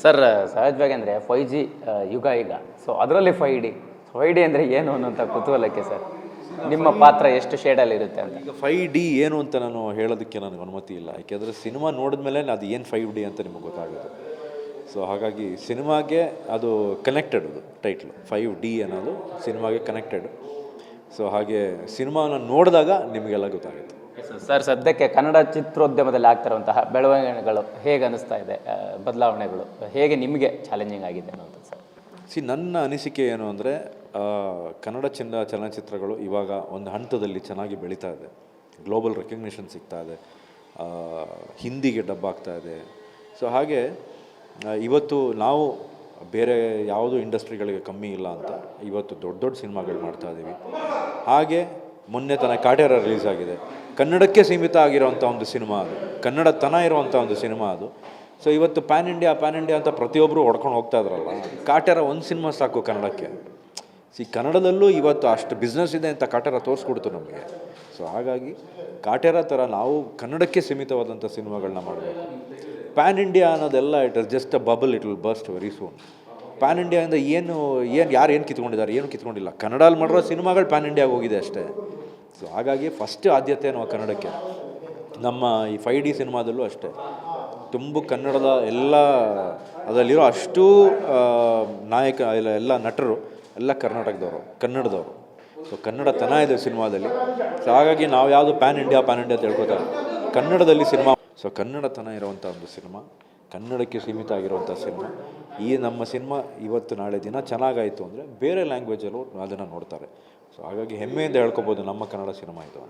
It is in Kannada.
ಸರ್ ಸಹಜವಾಗಿ ಅಂದರೆ ಫೈ ಜಿ ಯುಗ ಈಗ. ಸೊ ಅದರಲ್ಲಿ ಫೈ ಡಿ ಫೈ ಡಿ ಅಂದರೆ ಏನು ಅನ್ನೋಂಥ ಕುತೂಹಲಕ್ಕೆ ಸರ್ ನಿಮ್ಮ ಪಾತ್ರ ಎಷ್ಟು ಶೇಡಲ್ಲಿ ಇರುತ್ತೆ ಅಂತ? ಈಗ ಫೈ ಡಿ ಏನು ಅಂತ ನಾನು ಹೇಳೋದಕ್ಕೆ ನನಗೆ ಅನುಮತಿ ಇಲ್ಲ. ಯಾಕೆಂದರೆ ಸಿನಿಮಾ ನೋಡಿದ್ಮೇಲೆ ಅದು ಏನು ಫೈವ್ ಡಿ ಅಂತ ನಿಮಗೆ ಗೊತ್ತಾಗೋದು. ಸೊ ಹಾಗಾಗಿ ಸಿನಿಮಾಗೆ ಅದು ಕನೆಕ್ಟೆಡ್ ಅದು ಟೈಟ್ಲು ಫೈವ್ ಡಿ ಅನ್ನೋದು ಸಿನಿಮಾಗೆ ಕನೆಕ್ಟೆಡ್ ಸೊ ಹಾಗೆ ಸಿನಿಮಾನ ನೋಡಿದಾಗ ನಿಮಗೆಲ್ಲ ಗೊತ್ತಾಗುತ್ತೆ. ಸರ್ ಸದ್ಯಕ್ಕೆ ಕನ್ನಡ ಚಿತ್ರೋದ್ಯಮದಲ್ಲಿ ಆಗ್ತಿರುವಂತಹ ಬೆಳವಣಿಗೆಗಳು ಹೇಗೆ ಅನಿಸ್ತಾ ಇದೆ ಬದಲಾವಣೆಗಳು, ಹೇಗೆ ನಿಮಗೆ ಚಾಲೆಂಜಿಂಗ್ ಆಗಿದೆ ಅನ್ನೋದು ಸರ್? ಸಿ, ನನ್ನ ಅನಿಸಿಕೆ ಏನು ಅಂದರೆ ಕನ್ನಡ ಚಿನ್ನ ಚಲನಚಿತ್ರಗಳು ಇವಾಗ ಒಂದು ಹಂತದಲ್ಲಿ ಚೆನ್ನಾಗಿ ಬೆಳೀತಾ ಇದೆ. ಗ್ಲೋಬಲ್ ರೆಕಗ್ನಿಷನ್ ಸಿಗ್ತಾ ಇದೆ. ಹಿಂದಿಗೆ ಡಬ್ಬಾಗ್ತಾ ಇದೆ. ಸೊ ಹಾಗೆ ಇವತ್ತು ನಾವು ಬೇರೆ ಯಾವುದು ಇಂಡಸ್ಟ್ರಿಗಳಿಗೆ ಕಮ್ಮಿ ಇಲ್ಲ ಅಂತ ಇವತ್ತು ದೊಡ್ಡ ದೊಡ್ಡ ಸಿನಿಮಾಗಳು ಮಾಡ್ತಾ ಇದ್ದೀವಿ ಹಾಗೆ ಮೊನ್ನೆ ತನಕ ಕಾಟೇರ ರಿಲೀಸ್ ಆಗಿದೆ. ಕನ್ನಡಕ್ಕೆ ಸೀಮಿತ ಆಗಿರುವಂಥ ಒಂದು ಸಿನಿಮಾ ಅದು. ಕನ್ನಡತನ ಇರುವಂಥ ಒಂದು ಸಿನಿಮಾ ಅದು. ಸೊ ಇವತ್ತು ಪ್ಯಾನ್ ಇಂಡಿಯಾ ಪ್ಯಾನ್ ಇಂಡಿಯಾ ಅಂತ ಪ್ರತಿಯೊಬ್ಬರು ಹೊಡ್ಕೊಂಡು ಹೋಗ್ತಾ ಇದ್ರಲ್ಲ, ಕಾಟೇರ ಒಂದು ಸಿನಿಮಾ ಸಾಕು ಕನ್ನಡಕ್ಕೆ. ಸಿ ಕನ್ನಡದಲ್ಲೂ ಇವತ್ತು ಅಷ್ಟು ಬಿಸ್ನೆಸ್ ಇದೆ ಅಂತ ಕಾಟೇರ ತೋರಿಸ್ಕೊಡ್ತು ನಮಗೆ. ಸೊ ಹಾಗಾಗಿ ಕಾಟೇರ ಥರ ನಾವು ಕನ್ನಡಕ್ಕೆ ಸೀಮಿತವಾದಂಥ ಸಿನಿಮಾಗಳನ್ನ ಮಾಡಬೇಕು. ಪ್ಯಾನ್ ಇಂಡಿಯಾ ಅನ್ನೋದೆಲ್ಲ it is just a bubble it will bust very soon pan ಇಂಡಿಯಾದಿಂದ ಏನು ಏನು, ಯಾರು ಏನು ಕಿತ್ಕೊಂಡಿದ್ದಾರೆ, ಏನು ಕಿತ್ಕೊಂಡಿಲ್ಲ. ಕನ್ನಡಲ್ಲಿ ಮಾಡಿರೋ ಸಿನಿಮಾಗಳು ಪ್ಯಾನ್ ಇಂಡಿಯಾಗೆ ಹೋಗಿದೆ ಅಷ್ಟೇ. ಸೊ ಹಾಗಾಗಿ ಫಸ್ಟ್ ಆದ್ಯತೆ ನಾವು ಕನ್ನಡಕ್ಕೆ. ನಮ್ಮ ಈ ಫೈ ಡಿ ಸಿನಿಮಾದಲ್ಲೂ ಅಷ್ಟೇ. ತುಂಬ ಕನ್ನಡದ ಎಲ್ಲ ಅದರಲ್ಲಿರೋ ಅಷ್ಟು ನಾಯಕ ಇಲ್ಲ ಎಲ್ಲ ನಟರು, ಎಲ್ಲ ಕರ್ನಾಟಕದವರು, ಕನ್ನಡದವರು. ಸೊ ಕನ್ನಡ ತನ ಇದೆ ಸಿನಿಮಾದಲ್ಲಿ. ಸೊ ಹಾಗಾಗಿ ನಾವು ಯಾವುದು ಪ್ಯಾನ್ ಇಂಡಿಯಾ ಪ್ಯಾನ್ ಇಂಡಿಯಾ ಅಂತ ಹೇಳ್ಕೊತಾರೆ ಕನ್ನಡದಲ್ಲಿ ಸಿನಿಮಾ. ಸೊ ಕನ್ನಡತನ ಇರುವಂಥ ಒಂದು ಸಿನಿಮಾ. ಕನ್ನಡಕ್ಕೆ ಸೀಮಿತ ಆಗಿರುವಂಥ ಸಿನಿಮಾ. ಈ ನಮ್ಮ ಸಿನಿಮಾ ಇವತ್ತು ನಾಳೆ ದಿನ ಚೆನ್ನಾಗಾಯಿತು ಅಂದರೆ ಬೇರೆ ಲ್ಯಾಂಗ್ವೇಜಲ್ಲೂ ಅದನ್ನು ನೋಡ್ತಾರೆ. ಸೊ ಹಾಗಾಗಿ ಹೆಮ್ಮೆಯಿಂದ ಹೇಳ್ಕೊಬೋದು ನಮ್ಮ ಕನ್ನಡ ಸಿನಿಮಾ ಇದು